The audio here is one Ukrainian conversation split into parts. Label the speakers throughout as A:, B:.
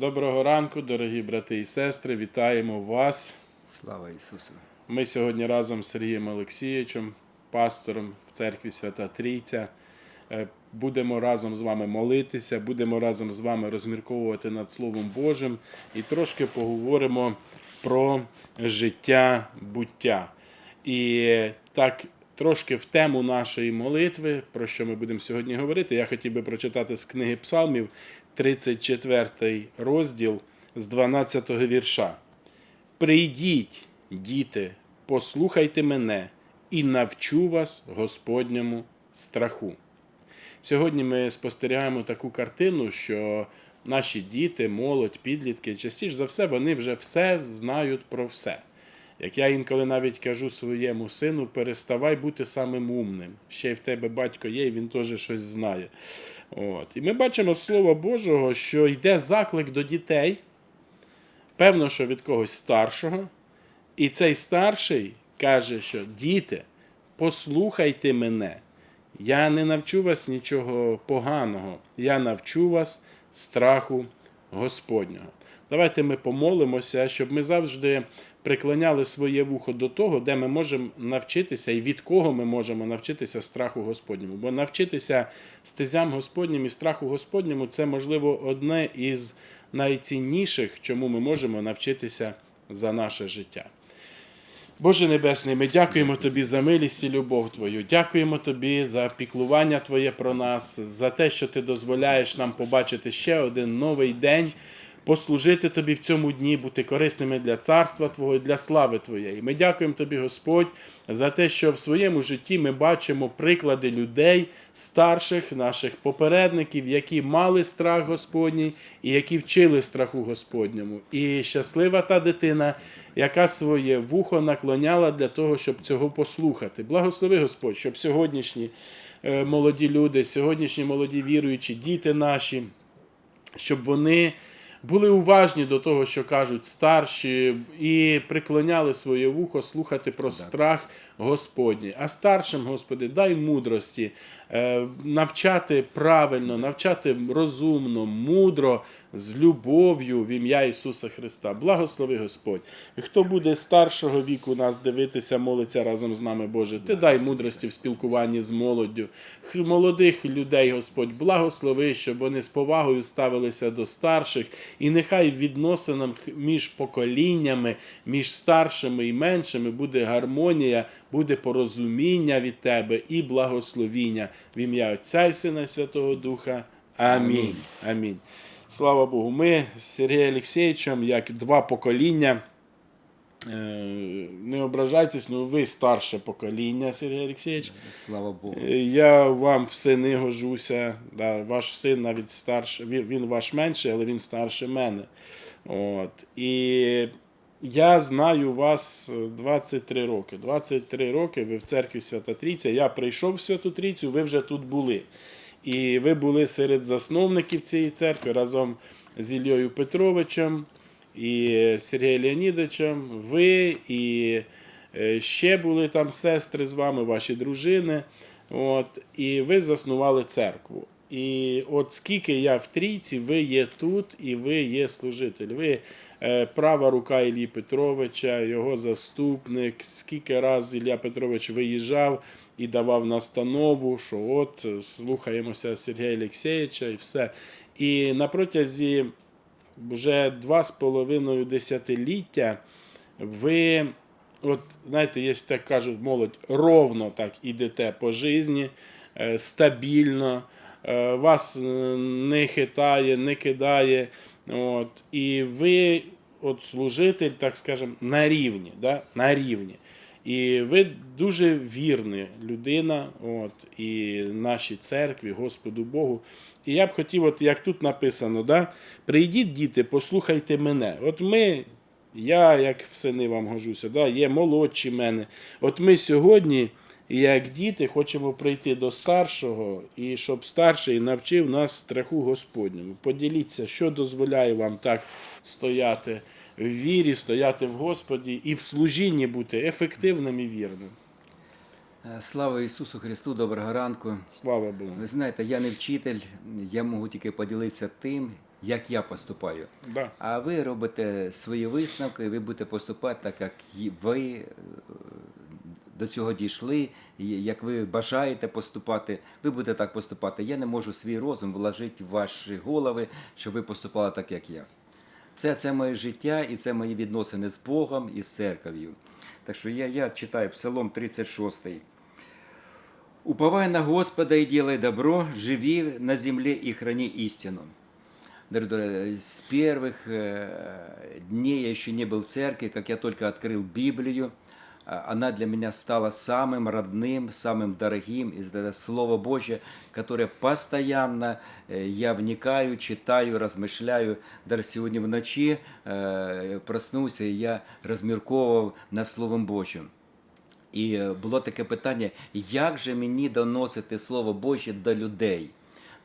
A: Доброго ранку, дорогі брати і сестри. Вітаємо вас.
B: Слава Ісусу!
A: Ми сьогодні разом з Сергієм Олексійовичем, пастором в церкві Свята Трійця. е, Будемо разом з вами молитися, будемо разом з вами розмірковувати над Словом Божим і трошки поговоримо про життя буття. І так, трошки в тему нашої молитви, про що ми будемо сьогодні говорити, я хотів би прочитати з книги Псалмів, 34 розділ з 12 вірша. Прийдіть, діти, послухайте мене і навчу вас Господньому страху. Сьогодні ми спостерігаємо таку картину, що наші діти, молодь, підлітки, частіше за все, вони вже все знають про все. Як я інколи навіть кажу своєму сину, переставай бути самим умним. Ще й в тебе батько є, і він теж щось знає. От. І ми бачимо з Слова Божого, що йде заклик до дітей, певно, що від когось старшого. І цей старший каже, що діти, послухайте мене. Я не навчу вас нічого поганого, я навчу вас страху Господнього. Давайте ми помолимося, щоб ми завжди приклоняли своє вухо до того, де ми можемо навчитися і від кого ми можемо навчитися страху Господньому. Бо навчитися стезям Господнім і страху Господньому це, можливо, одне із найцінніших, чому ми можемо навчитися за наше життя. Боже Небесний, ми дякуємо Тобі за милість і любов Твою. Дякуємо Тобі за піклування Твоє про нас, за те, що Ти дозволяєш нам побачити ще один новий день, послужити Тобі в цьому дні, бути корисними для царства Твого і для слави Твоєї. Ми дякуємо Тобі, Господь, за те, що в своєму житті ми бачимо приклади людей, старших наших попередників, які мали страх Господній і які вчили страху Господньому. І щаслива та дитина, яка своє вухо наклоняла для того, щоб цього послухати. Благослови Господь, щоб сьогоднішні е, молоді люди, сьогоднішні молоді віруючі, діти наші, щоб вони були уважні до того, що кажуть старші, і приклоняли своє вухо слухати про страх Господній. А старшим, Господи, дай мудрості, навчати правильно, навчати розумно, мудро, з любов'ю в ім'я Ісуса Христа. Благослови Господь. І хто буде старшого віку нас дивитися, молиться разом з нами, Боже, ти дай мудрості в спілкуванні з молоддю. Молодих людей, Господь, благослови, щоб вони з повагою ставилися до старших, і нехай в відносинах між поколіннями, між старшими і меншими буде гармонія, буде порозуміння від Тебе і благословіння в ім'я Отця і Сина і Святого Духа. Амінь. Амінь. Слава Богу, ми з Сергієм Олексійовичем, як два покоління. е, Не ображайтесь, ну ви старше покоління, Сергій Олексійович.
B: Слава Богу!
A: Е, Я вам в сини гожуся. Да, ваш син навіть старший, він, він ваш менший, але він старше мене. От. І я знаю вас 23 роки. 23 роки ви в церкві Свята Трійця. Я прийшов в Святу Трійцю, ви вже тут були. І ви були серед засновників цієї церкви разом з Іллею Петровичем і Сергієм Леонідовичем. Ви і е, ще були там сестри з вами, ваші дружини. От, і ви заснували церкву. І от скільки я в трійці, ви є тут і ви є служитель. Ви е, права рука Іллі Петровича, його заступник. Скільки раз Ілля Петрович виїжджав і давав настанову, що от е, слухаємося Сергія Олексійовича і все. І на протязі вже два з половиною десятиліття ви, от знаєте, є так кажуть, молодь, ровно так ідете по житті, е, стабільно, вас е, не хитає, не кидає. От, і ви, от служитель, так скажемо, на рівні. Да? На рівні. І ви дуже вірна людина, от, і нашій церкві, Господу Богу. І я б хотів, от як тут написано, да? прийдіть, діти, послухайте мене. От ми, я, як в сини вам гожуся, да? є молодші мене. От ми сьогодні, як діти, хочемо прийти до старшого, і щоб старший навчив нас страху Господньому. Поділіться, що дозволяє вам так стояти в вірі, стояти в Господі і в служінні бути ефективним і вірним.
B: Е, Слава Ісусу Христу, доброго ранку.
A: Слава Богу.
B: Ви знаєте, я не вчитель, я можу тільки поділитися тим, як я поступаю.
A: Да.
B: А ви робите свої висновки, ви будете поступати так, як ви е, до цього дійшли, і як ви бажаєте поступати, ви будете так поступати. Я не можу свій розум вложити в ваші голови, щоб ви поступали так, як я. Це, це моє життя і це мої відносини з Богом і з церков'ю. Так що я, я читаю Псалом 36. Уповай на Господа и делай добро, живи на земле и храни истину. Дорогие друзья, с первых э, дней я еще не был в церкви, как я только открыл Библию, а, она для меня стала самым родным, самым дорогим, и это Слово Божье, которое постоянно э, я вникаю, читаю, размышляю. Даже сегодня в ночи э, проснулся, и я размірковував над Словом Божьим. І е, було таке питання, як же мені доносити Слово Боже до людей?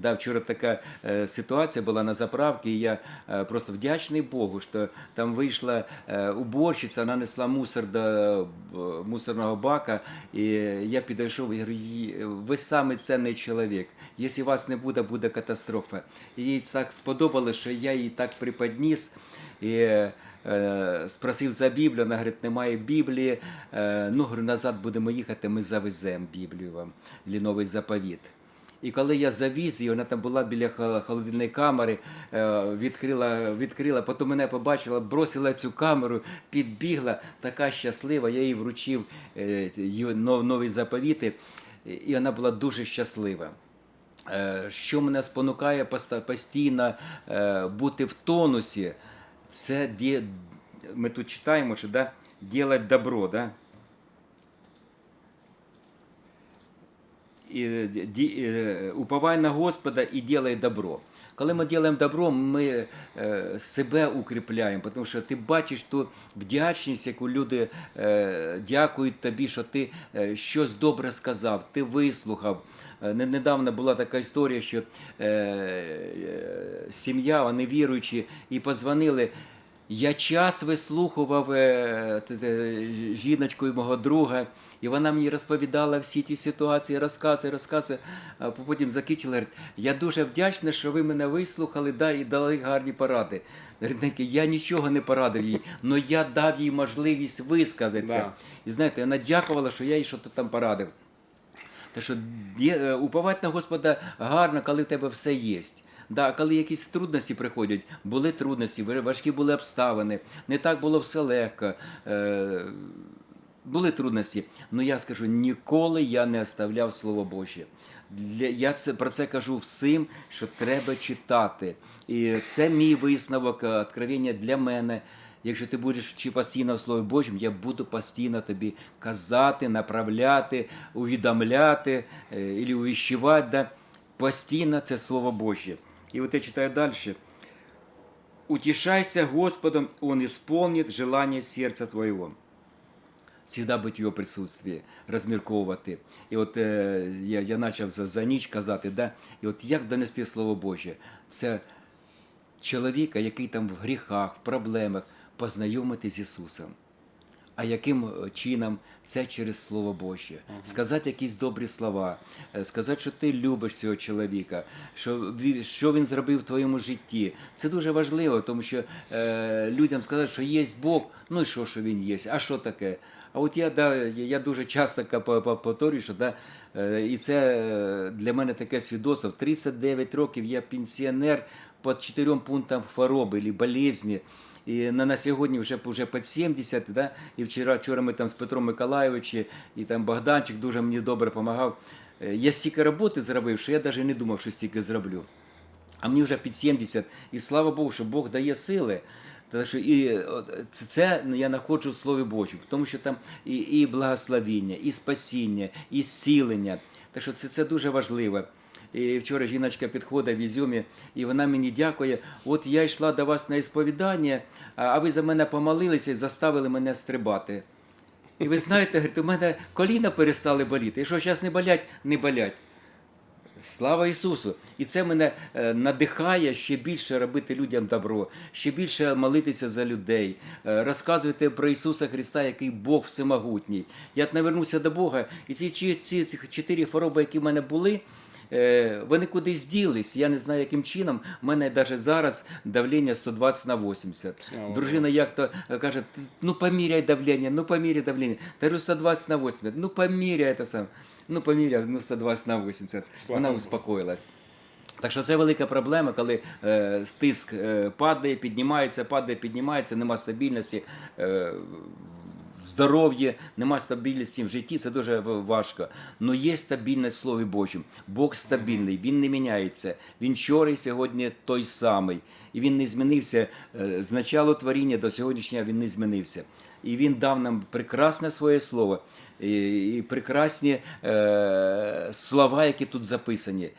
B: Да, вчора така е, ситуація була на заправці, і я е, просто вдячний Богу, що там вийшла е, уборщиця, вона несла мусор до е, мусорного бака, і я підійшов і говорю, ви самий цінний чоловік. Якщо вас не буде, буде катастрофа. І їй так сподобалося, що я її так приподніс. І е, спросив за Біблію, вона говорить, немає Біблії. Е, ну, говорю, назад будемо їхати, ми завеземо Біблію вам, чи новий заповіт. І коли я завіз її, вона там була біля холодильної камери, е, відкрила, відкрила, потім мене побачила, бросила цю камеру, підбігла, така щаслива. Я їй вручив е, нові заповіти, і вона була дуже щаслива. Е, Що мене спонукає постійно бути в тонусі, це ми тут читаємо, що да, делать добро, да? І, ді- е, уповай на Господа і делай добро. Коли ми робимо добро, ми е, себе укріпляємо, тому що ти бачиш ту вдячність, яку люди е, дякують тобі, що ти е, щось добре сказав, ти вислухав. Е, Недавно була така історія, що е, е, сім'я, вони віруючі, і позвонили. Я час вислухував е, т- жіночкою мого друга, і вона мені розповідала всі ті ситуації, розкази, розкази. А потім закінчила, говорить, я дуже вдячна, що ви мене вислухали да, і дали гарні поради. Я нічого не порадив їй, але я дав їй можливість висказатися.
A: Да.
B: І знаєте, вона дякувала, що я їй щось там порадив. Так що е, уповати на Господа гарно, коли в тебе все є. Да, коли якісь трудності приходять, були трудності, важкі були обставини, не так було все легко. Е, були трудності. Ну я скажу, ніколи я не оставляв Слово Боже. Я це, про це кажу всім, що треба читати. І це мій висновок, е, откровення для мене. Якщо ти будеш чи постійно в Слові Божому, я буду постійно тобі казати, направляти, увідомляти е, і увіщувати. Да? Постійно це Слово Боже. І от я читаю далі. Утешайся Господом, Он исполнит желание сердца твоего. Всегда быть в його присутствии, розмірковувати. І от е, я, я почав за, за ніч казати, да? і от як донести Слово Боже? Це чоловіка, який там в гріхах, в проблемах, познайомити з Ісусом. А яким е, чином це через Слово Боже? Сказати якісь добрі слова, е, сказати, що ти любиш цього чоловіка, що що він зробив в твоєму житті. Це дуже важливо, тому що е, людям сказати, що є Бог, ну і що, що він є, а що таке? А от я, да, я дуже часто повторюю, що да, е, і це е, для мене таке свідоцтво. 39 років я пенсіонер по чотирьом пунктам хвороби або болезні. І на, на сьогодні вже, вже під 70, да? і вчора, вчора ми там з Петром Миколайовичем, і там Богданчик дуже мені добре допомагав. Е, Я стільки роботи зробив, що я навіть не думав, що стільки зроблю. А мені вже під 70. І слава Богу, що Бог дає сили. Так що і це, це я знаходжу в Слові Божому, тому що там і, і благословіння, і спасіння, і зцілення. Так що це, це дуже важливо. І вчора жіночка підходить в Ізюмі, і вона мені дякує. От я йшла до вас на ісповідання, а ви за мене помолилися і заставили мене стрибати. І ви знаєте, говорить, у мене коліна перестали боліти. І що зараз не болять, не болять. Слава Ісусу! І це мене е, надихає ще більше робити людям добро, ще більше молитися за людей, е, розказувати про Ісуса Христа, який Бог всемогутній. Я навернувся до Бога, і ці, ці, ці, ці чотири хвороби, які в мене були, е, вони кудись ділись. Я не знаю, яким чином. У мене навіть зараз давлення 120 на 80.
A: Слава
B: Дружина як то каже, ну поміряй давлення, ну поміряй давлення. Та говорю, 120 на 80, ну поміряй це сам. Ну поміряв, ну 120 на 80.
A: Слава
B: Вона успокоїлась. Так що це велика проблема, коли е, стиск е, падає, піднімається, падає, піднімається, нема стабільності. Е, в здоров'ї, нема стабільності в житті, це дуже важко. Але є стабільність в Слові Божому. Бог стабільний, Він не міняється. Він вчора і сьогодні той самий. І він не змінився е, з начала творіння до сьогоднішнього він не змінився. І він дав нам прекрасне своє слово і, прекрасні е, слова, які тут записані.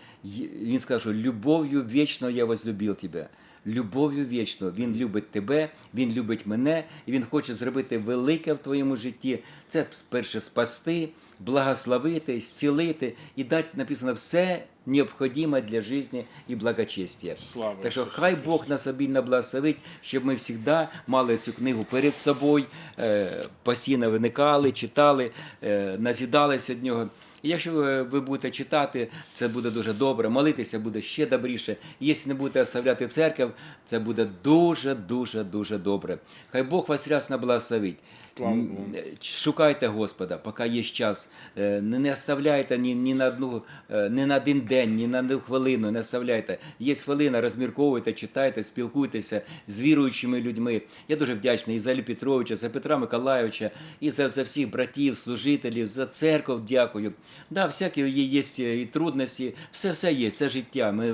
B: Він сказав, що любов'ю вічно я возлюбив тебе. Любов'ю вічно. Він любить тебе, він любить мене, і він хоче зробити велике в твоєму житті. Це перше спасти, благословити, зцілити і дати написано все необхідне для життя і благочестя.
A: Слава
B: Так що хай. Бог нас обільно благословить, щоб ми завжди мали цю книгу перед собою, е, постійно виникали, читали, е, назідалися від нього. І якщо ви, ви будете читати, це буде дуже добре. Молитися буде ще добріше. І Якщо не будете оставляти церкву, це буде дуже, дуже, дуже добре. Хай Бог вас рясно благословить.
A: Богу.
B: Шукайте Господа, поки є час. Е, Не, оставляйте ні, ні на одну, е, ні на один день, ні на одну хвилину. Не оставляйте. Є хвилина, розмірковуйте, читайте, спілкуйтеся з віруючими людьми. Я дуже вдячний і за Іллю Петровича, за Петра Миколайовича, і за, за всіх братів, служителів, за церкву дякую. Да, всякі є, є і трудності, все все є, це життя. Ми,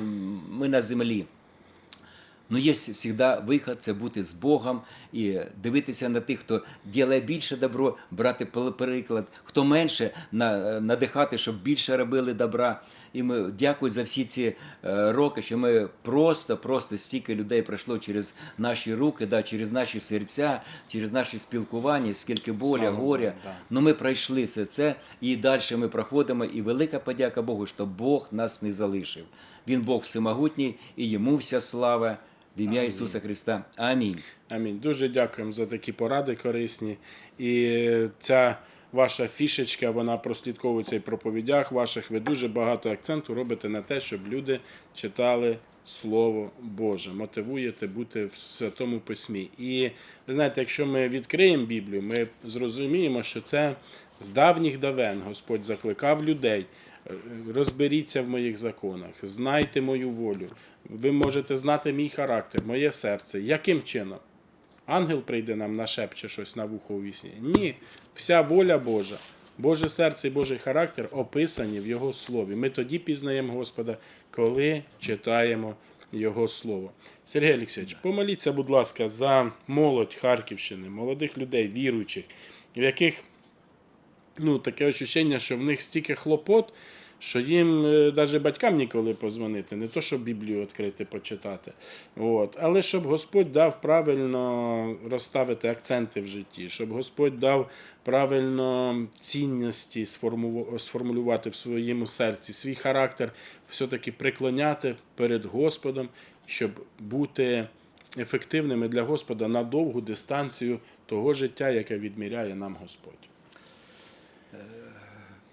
B: ми на землі. Ну, є завжди вихід, це бути з Богом і дивитися на тих, хто ділає більше добро, брати приклад, хто менше, надихати, щоб більше робили добра. І ми дякую за всі ці е, роки, що ми просто, просто стільки людей пройшло через наші руки, да, через наші серця, через наші спілкування, скільки боля,
A: Слава
B: горя.
A: Богу, да.
B: Ну ми пройшли це, це і далі ми проходимо. І велика подяка Богу, що Бог нас не залишив. Він Бог всемогутній, і йому вся слава в ім'я Ісуса Христа. Амінь.
A: Амінь. Дуже дякуємо за такі поради корисні. І ця ваша фішечка, вона прослідковується і проповідях ваших. Ви дуже багато акценту робите на те, щоб люди читали Слово Боже, мотивуєте бути в Святому Письмі. І ви знаєте, якщо ми відкриємо Біблію, ми зрозуміємо, що це з давніх давен Господь закликав людей. е, Розберіться в моїх законах, знайте мою волю. Ви можете знати мій характер, моє серце. Яким чином? Ангел прийде нам нашепче щось на вухо у вісні. Ні, вся воля Божа, Боже серце і Божий характер описані в Його слові. Ми тоді пізнаємо Господа, коли читаємо Його Слово. Сергій Олексійович, помоліться, будь ласка, за молодь Харківщини, молодих людей, віруючих, в яких ну, таке ощущення, що в них стільки хлопот, що їм навіть батькам ніколи позвонити, не то, щоб Біблію відкрити, почитати. От. Але щоб Господь дав правильно розставити акценти в житті, щоб Господь дав правильно цінності сформу- сформулювати в своєму серці, свій характер все-таки приклоняти перед Господом, щоб бути ефективними для Господа на довгу дистанцію того життя, яке відміряє нам Господь.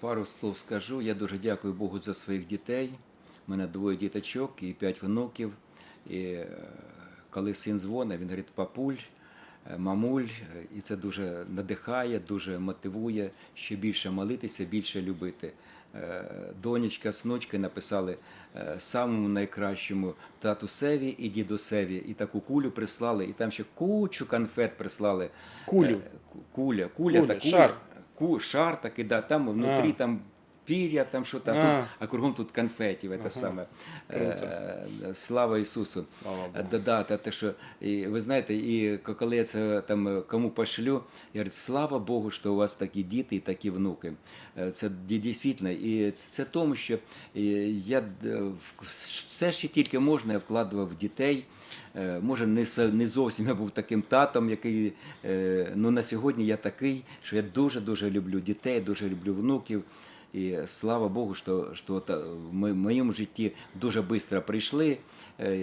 B: Пару слов скажу. Я дуже дякую Богу за своїх дітей. У мене двоє діточок і п'ять внуків. І е, коли син дзвонить, він говорить папуль, е, мамуль, і це дуже надихає, дуже мотивує ще більше молитися, більше любити. Е, Донечка внучкою написали самому найкращому татусеві і дідусеві. І таку кулю прислали, і там ще кучу конфет прислали.
A: Кулю?
B: Куля, куля,
A: Куля,
B: та куля.
A: шар.
B: Шар такий, да, там внутрі
A: А.
B: там пір'я, там що там,
A: А.
B: тут, а кругом тут конфетів, це саме.
A: Круто.
B: Е, слава Ісусу.
A: Слава
B: да, та, те, що, і, ви знаєте, і коли я це там е, кому пошлю, я говорю, слава Богу, що у вас такі діти і такі внуки. Е, Це ді- дійсно. І це тому, що е, я е, все, що тільки можна, я вкладував в дітей. Е, Може, не, не зовсім я був таким татом, який е, ну на сьогодні я такий, що я дуже дуже люблю дітей, дуже люблю внуків. І слава Богу, що, що е, в моєму житті дуже швидко прийшли.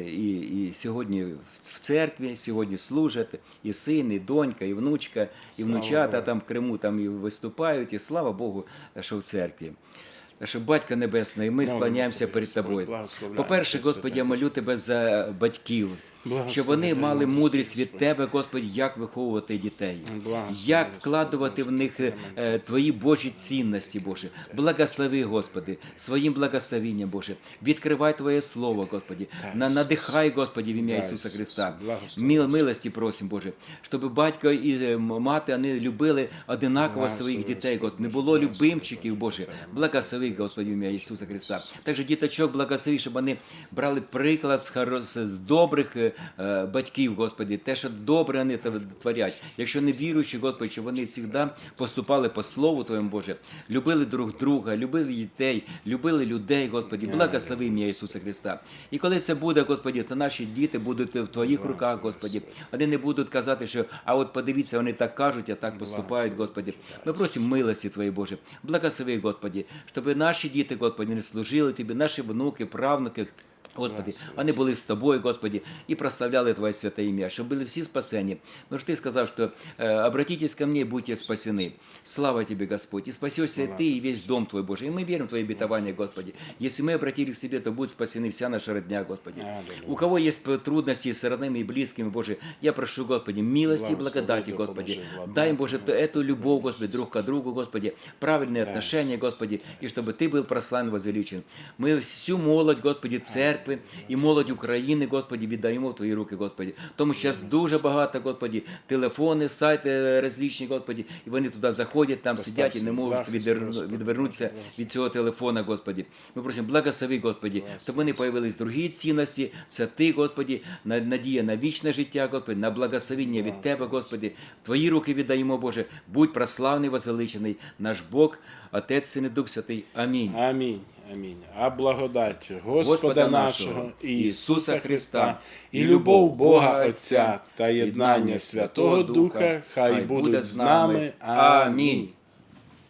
B: І, і сьогодні в- церкві, сьогодні служать і син, і донька, і внучка, і
A: Слава
B: внучата
A: Богу.
B: там в Криму там і виступають, і слава Богу, що в церкві. що Батько Небесний, ми склоняємося перед тобою. По-перше,
A: Тебе,
B: Господи, я молю тебе за батьків, щоб вони мали мудрість від тебе, Господи, як виховувати дітей, як вкладувати в них е, Твої Божі цінності, Боже. Благослови, Господи, своїм благословенням, Боже. Відкривай Твоє Слово, Господи. Надихай, Господи, в ім'я Ісуса Христа. Мил, милості просим, Боже, щоб батько і е, мати вони любили одинаково своїх дітей,
A: Господи.
B: Не було любимчиків, Боже. Благослови, Господи, в ім'я Ісуса Христа. Також діточок благослови, щоб вони брали приклад з, добрих е, батьків, Господи, те, що добре вони це творять. Якщо не віруючі, Господи, щоб вони завжди поступали по Слову Твоєму, Боже, любили друг друга, любили дітей, любили людей, Господи, благослови ім'я Ісуса Христа. І коли це буде, Господи, то наші діти будуть в Твоїх руках, Господи. Вони не будуть казати, що а от подивіться, вони так кажуть, а так поступають, Господи. Ми просимо милості Твоєї, Боже. Благослови, Господи, щоб наші діти, Господи, не служили Тобі, наші внуки, правнуки. Господи, вони були з тобою, Господи, і прославляли Твоє святе ім'я, щоб були всі спасені. Ну ж ти сказав, що э, обратитесь ко мне, и будьте спасены. Слава Тебе, Господь, и спасешься ты и весь дом Твой, Боже. И мы верим в Твои обетования, Господи. Если мы обратились к Тебе, то будут спасены вся наша родня, Господи.
A: Аллилуйя.
B: У кого есть п- трудности с родными и близкими, Боже, я прошу, Господи, милости и
A: Благослови,
B: благодати,
A: допоможи,
B: Господи.
A: владыка,
B: Дай им, Боже,
A: Господи.
B: т- эту любовь, Господи, друг к другу, Господи, правильные
A: Да.
B: отношения, Господи, и чтобы Ты был прославлен, возвеличен. Мы всю молодь, Господи, церкви і молодь України, Господи, віддаємо в Твої руки, Господи. Тому що зараз дуже багато, Господи, телефони, сайти розлічні, Господи, і вони туди заходять, там
A: Постав
B: сидять і не можуть
A: захист,
B: відвер- відвернутися від цього телефона, Господи. Ми просимо, благослови, Господи, щоб вони появились другі цінності. Це Ти, Господи, надія на вічне життя, Господи, на благословення від Тебе, Господи. В Твої руки віддаємо, Боже. Будь прославний, возвеличений, наш Бог, Отець, Син і Дух Святий. Амінь.
A: Амінь. Амінь. А благодать Господа
B: Господа
A: нашого
B: Ісуса Христа,
A: і любов Бога Отця та єднання Святого Духа, хай буде з нами. Амінь.